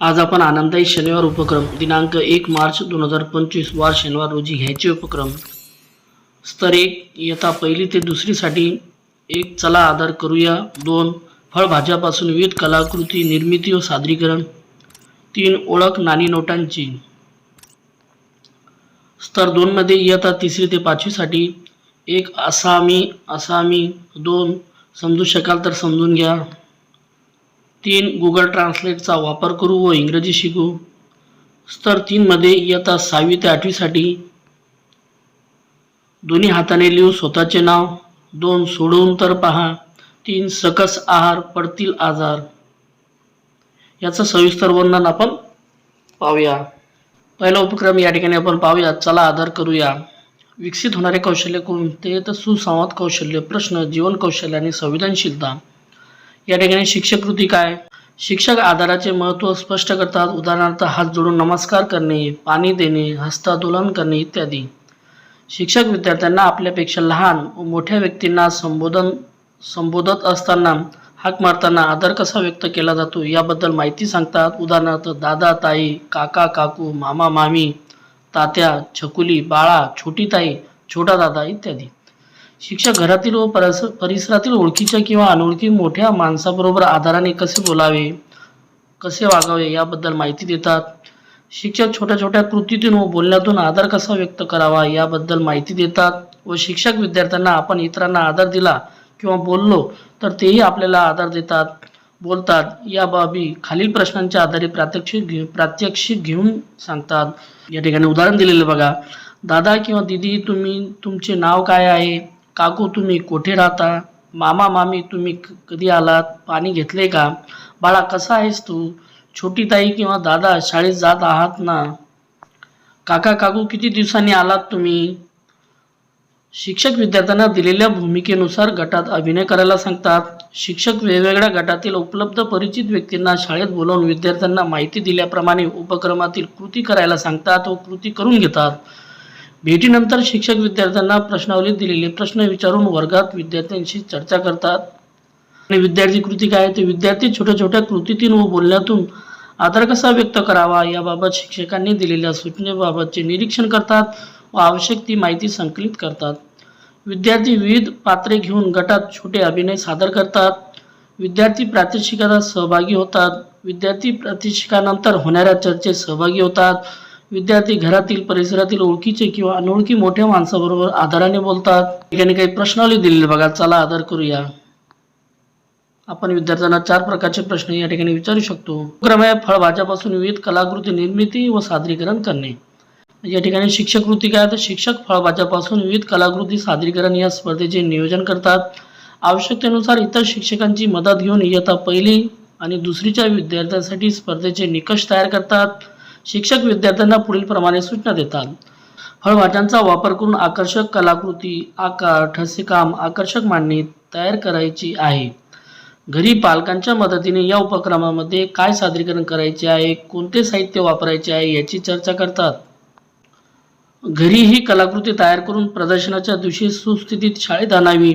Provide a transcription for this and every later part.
आज आपण आनंदाई शनिवार उपक्रम दिनांक एक मार्च दोन हजार पंचवीस वार शनिवार रोजी घ्यायचे उपक्रम. स्तर एक इयता पहिली ते दुसरीसाठी एक चला आधार करूया. दोन फळभाज्यापासून विविध कलाकृती निर्मिती व सादरीकरण. तीन ओळख नाणी नोटांची. स्तर दोनमध्ये इयत्ता तिसरी ते पाचवीसाठी एक असामी असामी दोन समजू शकाल तर समजून घ्या. तीन गुगल ट्रान्सलेटचा वापर करू व इंग्रजी शिकू. स्तर तीनमध्ये इयत्ता सहावी ते आठवीसाठी दोन्ही हाताने लिहू स्वतःचे नाव दोन सोडवून तर पहा तीन सकस आहार पडतील आजार. याचं सविस्तर वर्णन आपण पाहूया. पहिला उपक्रम या ठिकाणी आपण पाहूया. चला आधार करूया. विकसित होणारे कौशल्य कोणते? तर सुसंवाद कौशल्य प्रश्न जीवन कौशल्य आणि संवेदनशीलता. या ठिकाणी शिक्षक कृती काय? शिक्षक आधाराचे महत्त्व स्पष्ट करतात. उदाहरणार्थ हात जोडून नमस्कार करणे पाणी देणे हस्तांदोलन करणे इत्यादी. शिक्षक विद्यार्थ्यांना आपल्यापेक्षा लहान व मोठ्या व्यक्तींना संबोधन संबोधत असताना हाक मारताना आदर कसा व्यक्त केला जातो याबद्दल माहिती सांगतात. उदाहरणार्थ दादा ताई काका काकू मामा मामी तात्या छकुली बाळा छोटी ताई छोटा दादा इत्यादी. शिक्षक घरातील व परस परिसरातील ओळखीच्या किंवा अनोळखी मोठ्या माणसाबरोबर आधाराने कसे बोलावे कसे वागावे याबद्दल माहिती देतात. शिक्षक छोट्या छोट्या कृतीतून व बोलण्यातून आदर कसा व्यक्त करावा याबद्दल माहिती देतात व शिक्षक विद्यार्थ्यांना आपण इतरांना आदर दिला किंवा बोललो तर तेही आपल्याला आदर देतात बोलतात. या बाबी खालील प्रश्नांच्या आधारे प्रात्यक्षिक घे प्रात्यक्षिक घेऊन सांगतात. या ठिकाणी उदाहरण दिलेलं बघा. दादा किंवा दिदी तुम्ही तुमचे नाव काय आहे? काकू तुम्ही कोठे राहता? मामा मामी तुम्ही क- कधी आलात? पाणी घेतले का? बाळा कसा आहेस तू? छोटी ताई किंवा दादा शाळेत जात आहात ना? काका काकू किती दिवसांनी आलात तुम्ही? शिक्षक विद्यार्थ्यांना दिलेल्या भूमिकेनुसार गटात अभिनय करायला सांगतात. शिक्षक वेगवेगळ्या गटातील उपलब्ध परिचित व्यक्तींना शाळेत बोलावून विद्यार्थ्यांना माहिती दिल्याप्रमाणे उपक्रमातील कृती करायला सांगतात व कृती करून घेतात. भेटीनंतर शिक्षक विद्यार्थ्यांना प्रश्नावलीत दिलेले प्रश्न विचारून वर्गात विद्यार्थ्यांशी चर्चा करतात. आणि विद्यार्थी कृती काय? ते विद्यार्थी छोट्या छोट्या कृतीतून व बोलण्यातून आदर कसा व्यक्त करावा याबाबत शिक्षकांनी दिलेल्या सूचनेबाबतचे निरीक्षण करतात व आवश्यक ती माहिती संकलित करतात. विद्यार्थी विविध पात्रे घेऊन गटात छोटे अभिनय सादर करतात. विद्यार्थी प्रात्यक्षिकात सहभागी होतात. विद्यार्थी प्रात्यक्षिकानंतर होणाऱ्या चर्चेत सहभागी होतात. विद्यार्थी घरातील परिसरातील ओळखीचे किंवा अनोळखी मोठ्या माणसाबरोबर आदराने बोलतात. ठिकाणी काही प्रश्नावली दिलेले बघा. चला आदर करूया. आपण विद्यार्थ्यांना चार प्रकारचे प्रश्न या ठिकाणी विचारू शकतो. क्रम आहे फळभाज्यापासून विविध कलाकृती निर्मिती व सादरीकरण करणे. या ठिकाणी शिक्षक कृती काय? तर शिक्षक फळभाज्यापासून विविध कलाकृती सादरीकरण या स्पर्धेचे नियोजन करतात. आवश्यकतेनुसार इतर शिक्षकांची मदत घेऊन इयत्ता पहिली आणि दुसरीच्या विद्यार्थ्यांसाठी स्पर्धेचे निकष तयार करतात. शिक्षक विद्यार्थ्यांना पुढील प्रमाणे सूचना देतात. फळभाज्यांचा वापर करून आकर्षक कलाकृती आकार ठसेकाम आकर्षक मांडणी तयार करायची आहे. घरी पालकांच्या मदतीने या उपक्रमामध्ये काय सादरीकरण करायचे आहे कोणते साहित्य वापरायचे आहे याची चर्चा करतात. घरी ही कलाकृती तयार करून प्रदर्शनाच्या दिवशी सुस्थितीत शाळेत आणावी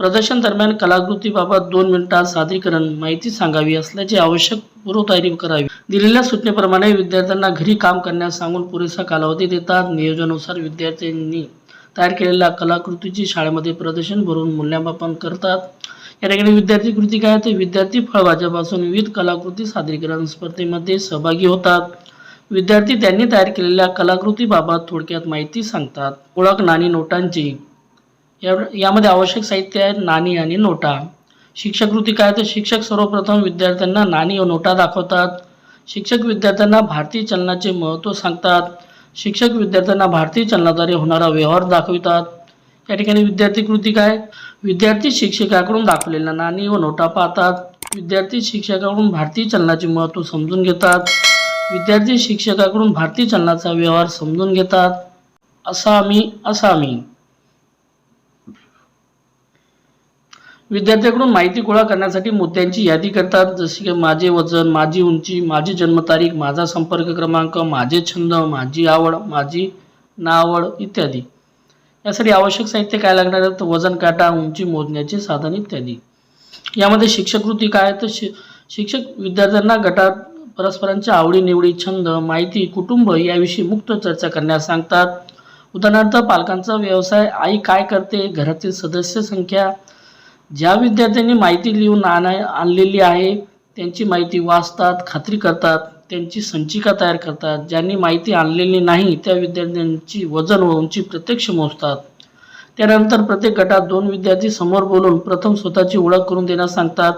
प्रदर्शन दरम्यान कलाकृतीबाबत दोन मिनिटात सादरीकरण माहिती सांगावी असल्याची आवश्यक पूर्वतयारी करावी. दिलेल्या सूचनेप्रमाणे विद्यार्थ्यांना घरी काम करण्यास सांगून पुरेसा कालावधी देतात. नियोजनानुसार विद्यार्थ्यांनी तयार केलेल्या कलाकृतीची शाळेमध्ये प्रदर्शन भरून मूल्यमापन करतात. या ठिकाणी विद्यार्थी कृती काय ते विद्यार्थी फळभाज्यापासून विविध कलाकृती सादरीकरण स्पर्धेमध्ये सहभागी होतात. विद्यार्थी त्यांनी तयार केलेल्या कलाकृतीबाबत थोडक्यात माहिती सांगतात. ओळख नाणी नोटांची या यामध्ये आवश्यक साहित्य आहे नाणी आणि नोटा. शिक्षक कृती काय तर शिक्षक सर्वप्रथम विद्यार्थ्यांना नाणी व नोटा दाखवतात. शिक्षक विद्यार्थ्यांना भारतीय चलनाचे महत्त्व सांगतात. शिक्षक विद्यार्थ्यांना भारतीय चलनाद्वारे होणारा व्यवहार दाखवितात. या ठिकाणी विद्यार्थी कृती काय? विद्यार्थी शिक्षकाकडून दाखवलेल्या नाणी व नोटा पाहतात. विद्यार्थी शिक्षकाकडून भारतीय चलनाचे महत्त्व समजून घेतात. विद्यार्थी शिक्षकाकडून भारतीय चलनाचा व्यवहार समजून घेतात. असामी असामी विद्यार्थ्याकडून माहिती गोळा करण्यासाठी मुद्द्यांची यादी करतात. जसे की माझे वजन माझी उंची माझी जन्मतारीख माझा संपर्क क्रमांक माझे छंद माझी आवड माझी नावड इत्यादी. यासाठी आवश्यक साहित्य काय लागणार आहे? तर वजन काटा उंची मोजण्याचे साधन इत्यादी. यामध्ये शिक्षक कृती काय? तर शि शिक्षक विद्यार्थ्यांना गटात परस्परांच्या आवडीनिवडी छंद माहिती कुटुंब याविषयी मुक्त चर्चा करण्यास सांगतात. उदाहरणार्थ पालकांचा व्यवसाय आई काय करते? घरातील सदस्य संख्या ज्या विद्यार्थ्यांनी माहिती लिहून आणाय आणलेली आहे त्यांची माहिती वाचतात खात्री करतात त्यांची संचिका तयार करतात. ज्यांनी माहिती आणलेली नाही त्या विद्यार्थ्यांची वजन व उंची प्रत्यक्ष मोजतात. त्यानंतर प्रत्येक गटात दोन विद्यार्थी समोर बोलून प्रथम स्वतःची ओळख करून देण्यास सांगतात.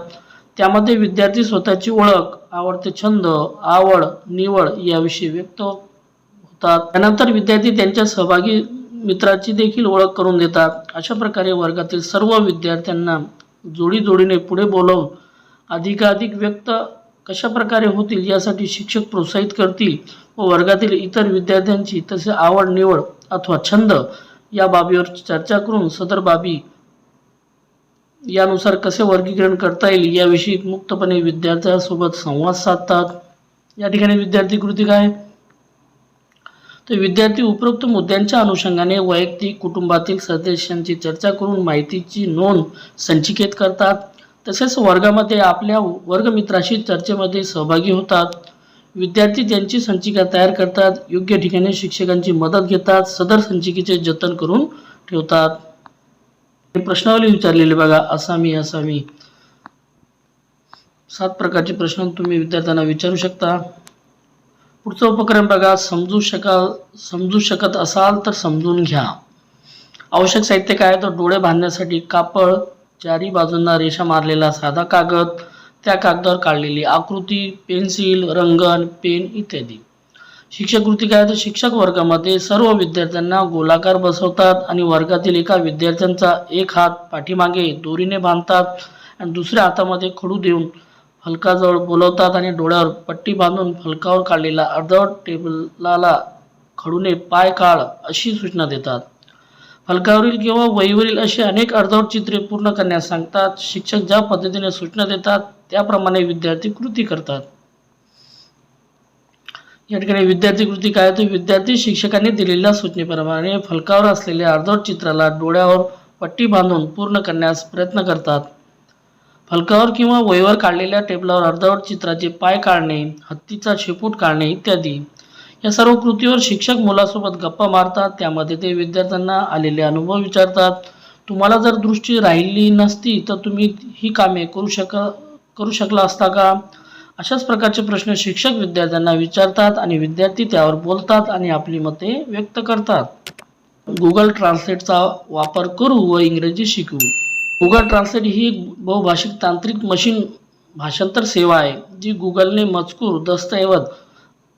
त्यामध्ये विद्यार्थी स्वतःची ओळख आवडते छंद आवड निवड याविषयी व्यक्त होतात. त्यानंतर विद्यार्थी त्यांच्या सहभागी मित्राची देखील ओळख करून देतात. अशा प्रकारे वर्गातील सर्व विद्यार्थ्यांना जोडी जोडीने पुढे बोलवून अधिकाधिक व्यक्त कशा प्रकारे होतील यासाठी शिक्षक प्रोत्साहित करतील व वर्गातील इतर विद्यार्थ्यांची तसे आवड निवड अथवा छंद या बाबीवर चर्चा करून सदर बाबी यानुसार कसे वर्गीकरण करता येईल याविषयी मुक्तपणे विद्यार्थ्यांसोबत संवाद साधतात. या ठिकाणी विद्यार्थी कृती काय? तर विद्यार्थी उपरोक्त मुद्द्यांच्या अनुषंगाने वैयक्तिक कुटुंबातील सदस्यांची चर्चा करून माहितीची नोंद संचिकेत करतात. तसेच वर्गामध्ये आपल्या वर्गमित्राशी चर्चेमध्ये सहभागी होतात. विद्यार्थी त्यांची संचिका तयार करतात. योग्य ठिकाणी शिक्षकांची मदत घेतात. सदर संचिकेचे जतन करून ठेवतात. हे प्रश्नावली विचारलेले बघा. असामी असामी. सात प्रकारचे प्रश्न तुम्ही विद्यार्थ्यांना विचारू शकता. पुढचा उपक्रम बघा समजू शकाल समजू शकत असाल तर समजून घ्या. आवश्यक साहित्य काय तर डोळे बांधण्यासाठी कापड चारी बाजूंना रेषा मारलेला साधा कागद त्या कागदावर काढलेली आकृती पेन्सिल रंगण पेन इत्यादी. शिक्षक कृती काय तर शिक्षक वर्गामध्ये सर्व विद्यार्थ्यांना गोलाकार बसवतात आणि वर्गातील एका विद्यार्थ्यांचा एक हात पाठीमागे दोरीने बांधतात आणि दुसऱ्या हातामध्ये खडू देऊन फलकाजवळ बोलवतात आणि डोळ्यावर पट्टी बांधून फलकावर काढलेला अर्धवट टेबलाला खडूने पाय काढ अशी सूचना देतात. फलकावरील किंवा वहीवरील असे अनेक अर्धवट चित्रे पूर्ण करण्यास सांगतात. शिक्षक ज्या पद्धतीने सूचना देतात त्याप्रमाणे विद्यार्थी कृती करतात. या ठिकाणी विद्यार्थी कृती काय? तर विद्यार्थी शिक्षकांनी दिलेल्या सूचनेप्रमाणे फलकावर असलेल्या अर्धवट चित्राला डोळ्यावर पट्टी बांधून पूर्ण करण्यास प्रयत्न करतात. फलकावर किंवा वहीवर काढलेल्या टेबलावर अर्धवट चित्राचे पाय काढणे हत्तीचा शेपूट काढणे इत्यादी. या सर्व कृतीवर शिक्षक मुलासोबत गप्पा मारतात त्यामध्ये ते विद्यार्थ्यांना आलेले अनुभव विचारतात. तुम्हाला जर दृष्टी राहिली नसती तर तुम्ही ही कामे करू शक करू शकला असता का? अशाच प्रकारचे प्रश्न शिक्षक विद्यार्थ्यांना विचारतात आणि विद्यार्थी त्यावर बोलतात आणि आपली मते व्यक्त करतात. गुगल ट्रान्सलेटचा वापर करू व इंग्रजी शिकू. गुगल ट्रान्सलेट ही बहुभाषिक तांत्रिक मशीन भाषांतर सेवा आहे जी गुगलने मजकूर दस्तऐवज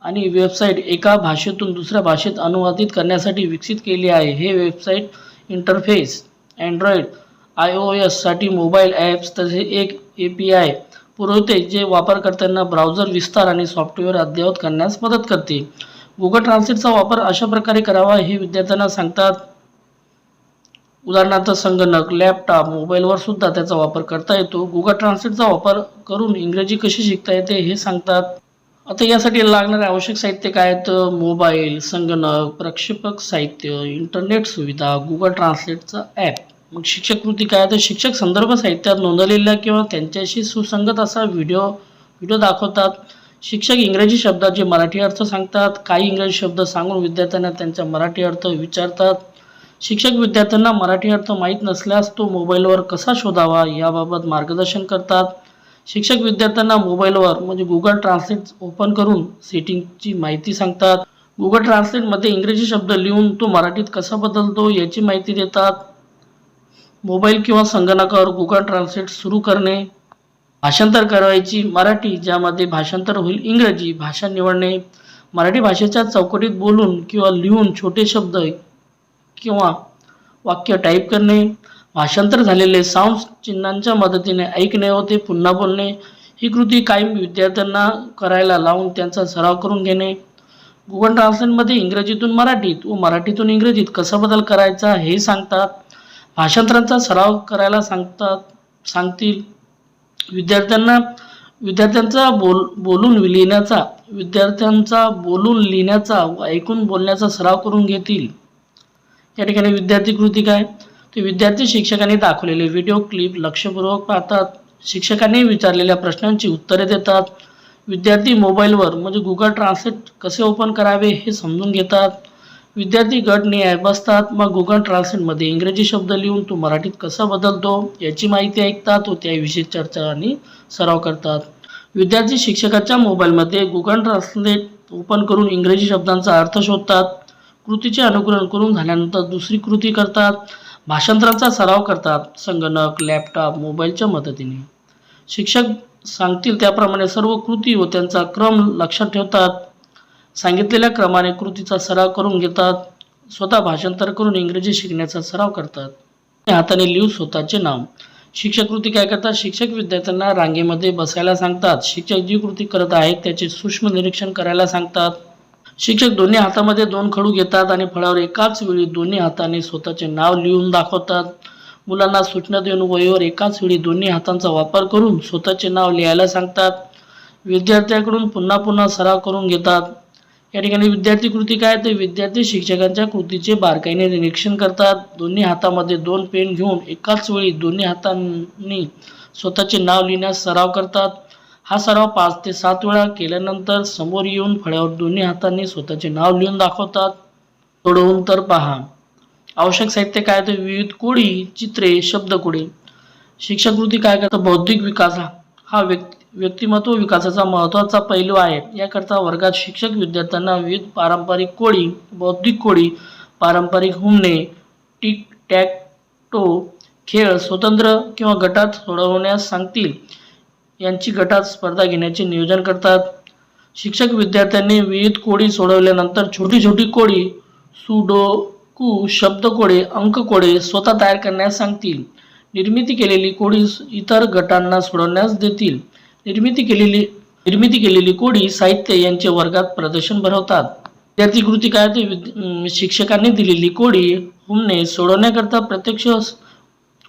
आणि वेबसाईट एका भाषेतून दुसऱ्या भाषेत अनुवादित करण्यासाठी विकसित केली आहे. हे website interface android I O एससाठी mobile apps तसेच एक ए पी आय पुरवते जे वापरकर्त्यांना ब्राउझर विस्तार आणि सॉफ्टवेअर अद्ययावत करण्यास मदत करते. गुगल ट्रान्सलेटचा वापर अशा प्रकारे करावा हे विद्यार्थ्यांना सांगतात. उदाहरणार्थ संगणक लॅपटॉप मोबाईलवर सुद्धा त्याचा वापर करता येतो. गुगल ट्रान्सलेटचा वापर करून इंग्रजी कशी शिकता येते हे सांगतात. आता यासाठी लागणारे आवश्यक साहित्य काय तर मोबाईल संगणक प्रक्षेपक साहित्य इंटरनेट सुविधा गुगल ट्रान्सलेटचा ॲप मग शिक्षक कृती काय? तर शिक्षक संदर्भ साहित्यात नोंदवलेल्या किंवा त्यांच्याशी सुसंगत असा व्हिडिओ व्हिडिओ दाखवतात. शिक्षक इंग्रजी शब्दाचे मराठी अर्थ सांगतात काही इंग्रजी शब्द सांगून विद्यार्थ्यांना त्यांचा मराठी अर्थ विचारतात. शिक्षक विद्यार्थ्यांना मराठी अर्थ माहीत नसल्यास तो मोबाईलवर कसा शोधावा याबाबत मार्गदर्शन करतात. शिक्षक विद्यार्थ्यांना मोबाईलवर म्हणजे गुगल ट्रान्सलेट ओपन करून सेटिंगची माहिती सांगतात. गुगल ट्रान्सलेटमध्ये इंग्रजी शब्द लिहून तो मराठीत कसा बदलतो याची माहिती देतात. मोबाईल किंवा संगणकावर गुगल ट्रान्सलेट सुरू करणे. भाषांतर करायची मराठी ज्यामध्ये भाषांतर होईल इंग्रजी भाषा निवडणे. मराठी भाषेच्या चौकटीत बोलून किंवा लिहून छोटे शब्द किंवा वाक्य टाईप करणे भाषांतर झालेले साऊंड चिन्हांच्या मदतीने ऐकणे व ते पुन्हा बोलणे ही कृती कायम विद्यार्थ्यांना करायला लावून त्यांचा सराव करून घेणे. गुगल ट्रान्सलेटमध्ये इंग्रजीतून मराठीत व मराठीतून इंग्रजीत कसा बदल करायचा हे सांगतात. भाषांतरांचा सराव करायला सांगतात सांगतील. विद्यार्थ्यांना विद्यार्थ्यांचा बोल बोलून लिहिण्याचा विद्यार्थ्यांचा बोलून लिहिण्याचा व ऐकून बोलण्याचा सराव करून घेतील. या ठिकाणी विद्यार्थी कृती काय ते विद्यार्थी शिक्षकांनी दाखवलेले व्हिडिओ क्लिप लक्षपूर्वक पाहतात. शिक्षकांनी विचारलेल्या प्रश्नांची उत्तरे देतात. विद्यार्थी मोबाईलवर म्हणजे गुगल ट्रान्सलेट कसे ओपन करावे हे समजून घेतात. विद्यार्थी गट निहाय बसतात. मग गुगल ट्रान्सलेटमध्ये इंग्रजी शब्द लिहून तो मराठीत कसा बदलतो याची माहिती ऐकतात व त्याविषयी चर्चा आणि सराव करतात. विद्यार्थी शिक्षकाच्या मोबाईलमध्ये गुगल ट्रान्सलेट ओपन करून इंग्रजी शब्दांचा अर्थ शोधतात. कृतीचे अनुकरण करून झाल्यानंतर दुसरी कृती करतात भाषांतराचा सराव करतात संगणक लॅपटॉप मोबाईलच्या मदतीने. शिक्षक सांगतील त्याप्रमाणे सर्व कृती व त्यांचा क्रम लक्षात ठेवतात. सांगितलेल्या क्रमाने कृतीचा सराव करून घेतात. स्वतः भाषांतर करून इंग्रजी शिकण्याचा सराव करतात. हाताने लिहू स्वतःचे नाव. शिक्षक कृती काय करतात? शिक्षक विद्यार्थ्यांना रांगेमध्ये बसायला सांगतात. शिक्षक जी कृती करत आहेत त्याचे सूक्ष्म निरीक्षण करायला सांगतात. शिक्षक दोन्ही हातामध्ये दोन खडू घेतात आणि फळावर एकाच वेळी दोन्ही हाताने स्वतःचे नाव लिहून दाखवतात. मुलांना सूचना देऊन वहीवर एकाच वेळी दोन्ही हातांचा वापर करून स्वतःचे नाव लिहायला सांगतात. विद्यार्थ्याकडून पुन्हा पुन्हा सराव करून घेतात. या ठिकाणी विद्यार्थी कृती काय ते विद्यार्थी शिक्षकांच्या कृतीचे बारकाईने निरीक्षण करतात. दोन्ही हातामध्ये दोन पेन घेऊन एकाच वेळी दोन्ही हातांनी स्वतःचे नाव लिहिण्यास सराव करतात. हा सराव पाच ते सात वेळा केल्यानंतर समोर येऊन फळ्यावर दोन्ही हातांनी स्वतःचे नाव लिहून दाखवतात. सोडवून तर पहा. आवश्यक साहित्य काय तर विविध कोडी चित्रे शब्दकोडी. शिक्षाकृती काय करतं? बौद्धिक विकास हा- व्यक्ती व्यक्तिमत्व विकासाचा महत्त्वाचा पैलू आहे. याकरता वर्गात शिक्षक विद्यार्थ्यांना विविध पारंपरिक कोडी बौद्धिक कोडी पारंपरिक हुमणे टिक टॅक टो खेळ स्वतंत्र किंवा गटात सोडवण्यास सांगतील. यांची गटात स्पर्धा घेण्याचे नियोजन करतात. शिक्षक विद्यार्थ्यांनी विविध कोडी सोडवल्यानंतर छोटी छोटी कोडी सुडोकू शब्दकोडे अंककोडे स्वतः तयार करण्यास सांगतील. निर्मिती केलेली कोडी इतर गटांना सोडवण्यास देतील. निर्मिती केलेली निर्मिती केलेली कोडी साहित्य यांचे वर्गात प्रदर्शन भरवतात. विद्यार्थी कृती काय ते विद- शिक्षकांनी दिलेली कोडी हुमणे सोडवण्याकरता प्रत्यक्ष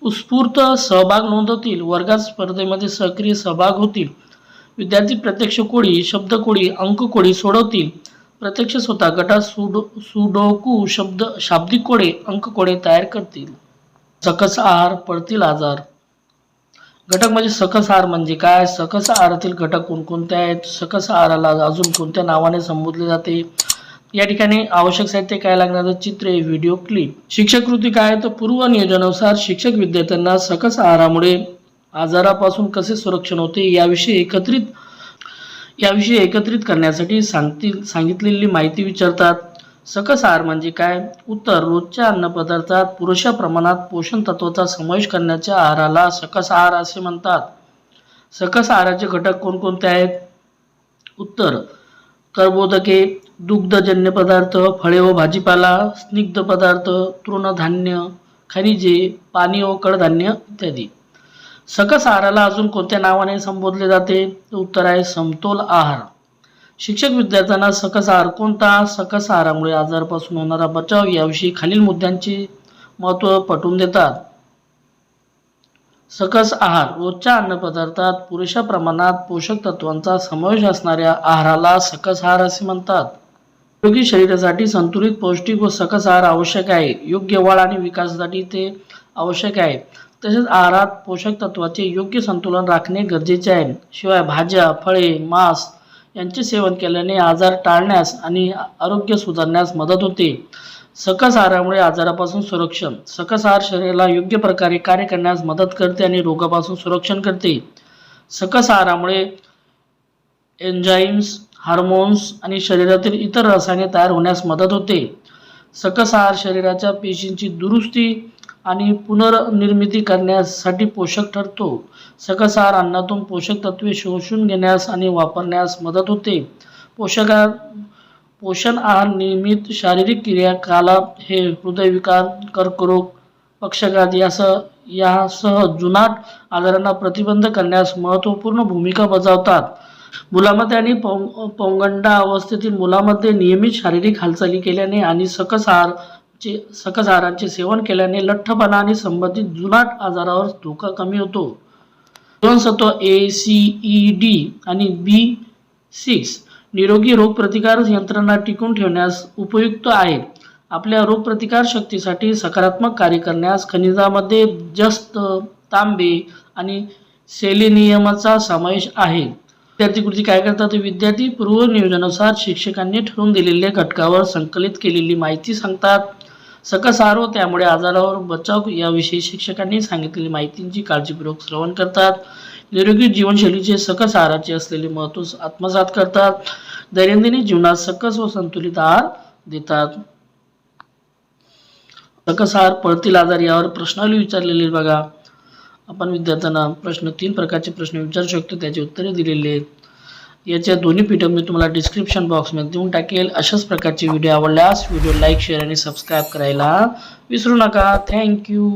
उत्स्फूर्त सहभाग नोंदवतील वर्गात स्पर्धेमध्ये सक्रिय सहभाग होतील. विद्यार्थी प्रत्यक्ष कोळी शब्दकोळी अंककोळी सोडवतील. प्रत्यक्ष स्वतः गटात सुडो सुडोकू शब्द शाब्दिक कोडे अंककोडे तयार करतील. सकस आहार पडतील आजार. घटक म्हणजे सकस आहार म्हणजे काय? सकस आहारातील घटक कोणकोणते आहेत? सकस आहाराला अजून कोणत्या नावाने संबोधले जाते? या ठिकाणी आवश्यक साहित्य काय लागणार चित्र चित्रे व्हिडिओ क्लिप. शिक्षक कृती काय तर पूर्व नियोजनानुसार शिक्षक विद्यार्थ्यांना सकस आहारामुळे आजारापासून कसे संरक्षण होते याविषयी एकत्रित याविषयी एकत्रित करण्यासाठी सांगतील सांगितलेली माहिती विचारतात. सकस आहार म्हणजे काय? उत्तर रोजच्या अन्नपदार्थात पुरेशा प्रमाणात पोषण तत्वाचा समावेश करण्याच्या आहाराला सकस आहार असे म्हणतात. सकस आहाराचे घटक कोणकोणते आहेत? उत्तर कर्बोदके दुग्धजन्य पदार्थ फळे व भाजीपाला स्निग्ध पदार्थ तृणधान्य खनिजे पाणी व कडधान्य इत्यादी. सकस आहाराला अजून कोणत्या नावाने संबोधले जाते? उत्तर आहे समतोल आहार. शिक्षक विद्यार्थ्यांना सकस आहार कोणता? सकस आहारामुळे आजारापासून होणारा बचाव याविषयी खालील मुद्द्यांचे महत्त्व पटवून देतात. सकस आहार रोजच्या अन्नपदार्थात पुरेशा प्रमाणात पोषक तत्वांचा समावेश असणाऱ्या आहाराला सकस आहार असे म्हणतात. निरोगी शरीरासाठी संतुलित पौष्टिक व सकस आहार आवश्यक आहे. योग्य वाढ आणि विकासासाठी ते आवश्यक आहे. तसेच आहारात पोषक तत्वाचे योग्य संतुलन राखणे गरजेचे आहे. शिवाय भाज्या फळे मांस यांचे सेवन केल्याने आजार टाळण्यास आणि आरोग्य सुधारण्यास मदत होते. सकस आहारामुळे आजारापासून संरक्षण. सकस आहार शरीराला योग्य प्रकारे कार्य करण्यास मदत करते आणि रोगापासून संरक्षण करते. सकस आहारामुळे एन्झाईम्स हार्मोन्स आणि शरीरातील इतर रसायने तयार होण्यास मदत होते. सकस आहार शरीराच्या पेशींची दुरुस्ती आणि पुनर्निर्मिती करण्यासाठी पोषक ठरतो. सकस आहार अन्नातून पोषक तत्वे शोषून घेण्यास आणि वापरण्यास मदत होते. पोषक आहार पोषण आहार नियमित शारीरिक क्रियाकलाप हे हृदयविकार कर्करोग पक्षघात यासह यासह जुनाट आजारांना प्रतिबंध करण्यास महत्त्वपूर्ण भूमिका बजावतात. मुलामध्ये आणि पौ पौगंडा अवस्थेतील मुलामध्ये नियमित शारीरिक हालचाली केल्याने आणि सकस आहारचे सकस आहारांचे सेवन केल्याने लठ्ठपणा आणि संबंधित जुनाट आजारावर धोका कमी होतो. जीवनसत्व A C E e, D आणि बी सिक्स निरोगी रोगप्रतिकार यंत्रणा टिकून ठेवण्यास उपयुक्त आहे. आपल्या रोगप्रतिकार शक्तीसाठी सकारात्मक कार्य करण्यास खनिजामध्ये जस्त तांबे आणि सेलिनियमचा समावेश आहे. विद्यार्थी कृती काय करतात? विद्यार्थी पूर्व नियोजनानुसार शिक्षकांनी ठरवून दिलेल्या घटकावर संकलित केलेली माहिती सांगतात. सकस आहार व त्यामुळे आजारावर बचाव याविषयी शिक्षकांनी सांगितलेली माहितींची काळजीपूर्वक श्रवण करतात. निरोगी जीवनशैलीचे सकस आहाराचे असलेले महत्त्व आत्मसात करतात. दैनंदिन जीवनात सकस व संतुलित आहार देतात. सकस आहार पळतील आजार यावर प्रश्नावली विचारलेली बघा. आपण विद्यार्थ्यांना प्रश्न तीन प्रकारचे प्रश्न विचारू शकतो त्याची उत्तरे दिलेली आहेत. याच्या दोन्ही पी मी तुम्हाला डिस्क्रिप्शन बॉक्समध्ये देऊन टाकेल. अशाच प्रकारचे व्हिडिओ आवडल्यास व्हिडिओ लाईक शेअर आणि सबस्क्राईब करायला विसरू नका. थँक्यू